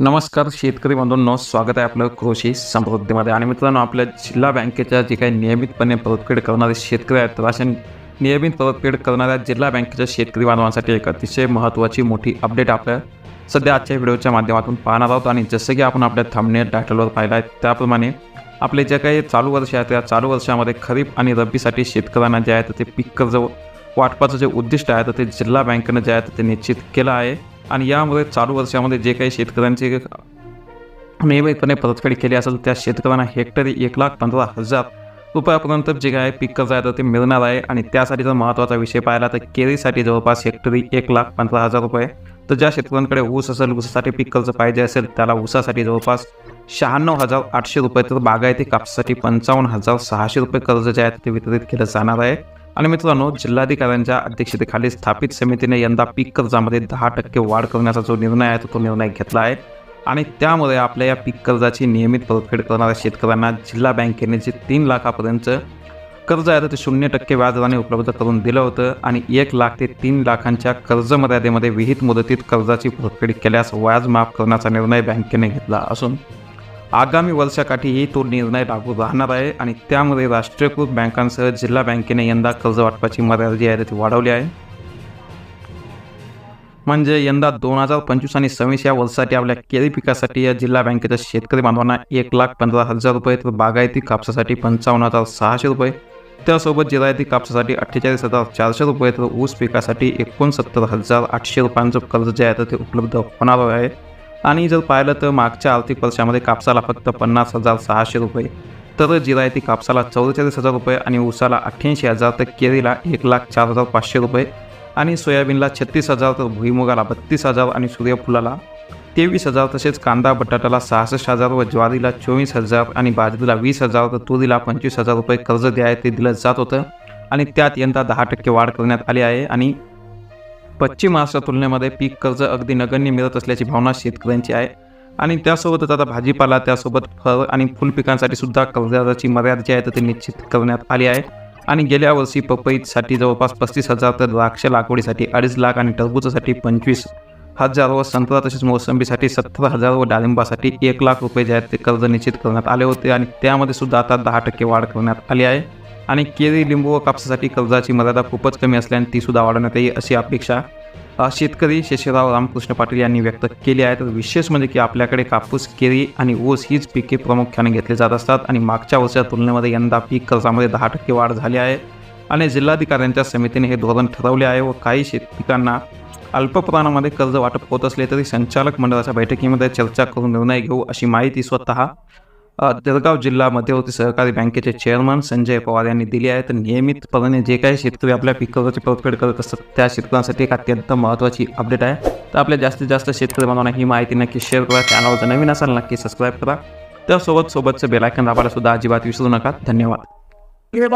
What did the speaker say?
नमस्कार शेतकरी बंधूंनो स्वागत आहे आपलं कृषी समृद्धीमध्ये. आणि मित्रांनो आपल्या जिल्हा बँकेच्या जे काही नियमितपणे परतफेड करणारे शेतकरी आहेत तर अशा नियमित परतफेड करणाऱ्या जिल्हा बँकेच्या शेतकरी बांधवांसाठी एक अतिशय महत्त्वाची मोठी अपडेट आपल्या सध्या आजच्या व्हिडिओच्या माध्यमातून पाहणार आहोत. आणि जसं की आपण आपल्या थांबणे टायटलवर पाहिलं आहे त्याप्रमाणे आपले जे काही चालू वर्ष आहे त्या चालू वर्षामध्ये खरीप आणि रब्बीसाठी शेतकऱ्यांना जे आहे तर ते पीक कर्ज वाटपाचं जे उद्दिष्ट आहे तर ते जिल्हा बँकेनं जे आहे तर ते निश्चित केलं आहे. आणि यामुळे चालू वर्षामध्ये जे काही शेतकऱ्यांचे नियमितपणे परतफेड केली असेल त्या शेतकऱ्यांना हेक्टरी एक लाख पंधरा हजार रुपयापर्यंत जे काय पीक कर्ज आहे तर ते मिळणार आहे. आणि त्यासाठी जर महत्त्वाचा विषय पाहिला तर केरीसाठी जवळपास हेक्टरी एक लाख पंधरा हजार रुपये. तर ज्या शेतकऱ्यांकडे ऊस असेल ऊसासाठी पीक कर्ज पाहिजे असेल त्याला ऊसासाठी जवळपास शहाण्णव हजार आठशे रुपये तर बागायती कापसासाठी पंचावन्न हजार सहाशे रुपये कर्ज जे आहे ते वितरित केलं जाणार आहे. आणि मित्रांनो जिल्हाधिकाऱ्यांच्या अध्यक्षतेखाली स्थापित समितीने यंदा पीक कर्जामध्ये दहा टक्के वाढ करण्याचा जो निर्णय आहे तो तो निर्णय घेतला आहे. आणि त्यामुळे आपल्या या पीक कर्जाची नियमित परतफेड करणाऱ्या शेतकऱ्यांना जिल्हा बँकेने जे तीन लाखापर्यंत कर्ज आहे ते शून्य टक्के व्याजदराने उपलब्ध करून दिलं होतं. आणि एक लाख ते तीन लाखांच्या कर्ज मर्यादेमध्ये विहित मुदतीत कर्जाची परतफेड केल्यास व्याज माफ करण्याचा निर्णय बँकेने घेतला असून आगामी वर्षाकाठीही तो निर्णय लागू राहणार आहे आणि त्यामध्ये राष्ट्रीयकृत बँकांसह जिल्हा बँकेने यंदा कर्ज वाटपाची मर्यादा जी आहे ती वाढवली आहे. म्हणजे यंदा दोन हजार पंचवीस आणि सव्वीस या वर्षासाठी आपल्या केळी पिकासाठी या जिल्हा बँकेच्या शेतकरी बांधवांना एक लाख पंधरा हजार रुपये तर बागायती कापसासाठी पंचावन्न हजार सहाशे रुपये त्यासोबत जिरायती कापसासाठी अठ्ठेचाळीस हजार चारशे रुपये तर ऊस पिकासाठी एकोणसत्तर हजार आठशे रुपयांचं कर्ज जे आहे तर ते उपलब्ध होणार आहे. आणि जर पाहिलं तर मागच्या आर्थिक वर्षामध्ये कापसाला फक्त पन्नास हजार सहाशे रुपये तर जिरायती कापसाला चौवेचाळीस हजार रुपये आणि ऊसाला अठ्ठ्याऐंशी हजार तर केरीला एक लाख चार हजार पाचशे रुपये आणि सोयाबीनला छत्तीस हजार तर भुईमुगाला बत्तीस हजार आणि सूर्यफुलाला तेवीस हजार तसेच कांदा बटाट्याला सहासष्ट हजार व ज्वारीला चोवीस हजार आणि बाजरीला वीस हजार तर तुरीला पंचवीस हजार रुपये कर्ज द्याय ते दिलं जात होतं आणि त्यात यंदा दहा टक्के वाढ करण्यात आली आहे आणि पश्चिम महाराष्ट्र तुलनेमध्ये पीक कर्ज अगदी नगण्य मिळत असल्याची भावना शेतकऱ्यांची आहे. आणि त्यासोबतच आता भाजीपाला त्यासोबत फळ आणि फुलपिकांसाठी सुद्धा कर्जाची मर्यादा जी आहे तर ती निश्चित करण्यात आली आहे. आणि गेल्या वर्षी पपईसाठी जवळपास पस्तीस हजार तर द्राक्ष लागवडीसाठी अडीच लाख आणि टरबूजासाठी पंचवीस हजार व संत्रा तसेच मोसंबीसाठी सत्तर हजार व डाळिंबासाठी एक लाख रुपये जे आहेत ते कर्ज निश्चित करण्यात आले होते. आणि त्यामध्ये सुद्धा आता दहा टक्के वाढ करण्यात आली आहे. आणि केळी लिंबू व कापसासाठी कर्जाची मर्यादा खूपच कमी असल्याने ती सुद्धा वाढवण्यात येईल अशी अपेक्षा शेतकरी शेषराव रामकृष्ण पाटील यांनी व्यक्त केली आहे. तर विशेष म्हणजे की आपल्याकडे कापूस केळी आणि ऊस हीच पिके प्रामुख्याने घेतली जात असतात आणि मागच्या वर्षाच्या तुलनेमध्ये यंदा पीक कर्जामध्ये दहा टक्के वाढ झाली आहे. आणि जिल्हाधिकाऱ्यांच्या समितीने हे धोरण ठरवले आहे व काही शेतपिकांना अल्प प्रमाणामध्ये कर्ज वाटप होत असले तरी संचालक मंडळाच्या बैठकीमध्ये चर्चा करून निर्णय घेऊ अशी माहिती स्वतः जळगाव जिल्हा मध्यवर्ती सहकारी बँकेचे चेअरमन संजय पवार यांनी दिली आहे. तर नियमितपणे जे काही शेतकरी आपल्या पिकावरची परतफेड करत असतात त्या शेतकऱ्यांसाठी एक अत्यंत महत्त्वाची अपडेट आहे. तर आपल्या जास्तीत जास्त शेतकरी बनवणं ही माहिती नक्की शेअर करा. चॅनलवर नवीन असाल नक्की सबस्क्राईब करा. त्यासोबत सोबतचं बेलायकन दाबायला सुद्धा अजिबात विसरू नका. धन्यवाद.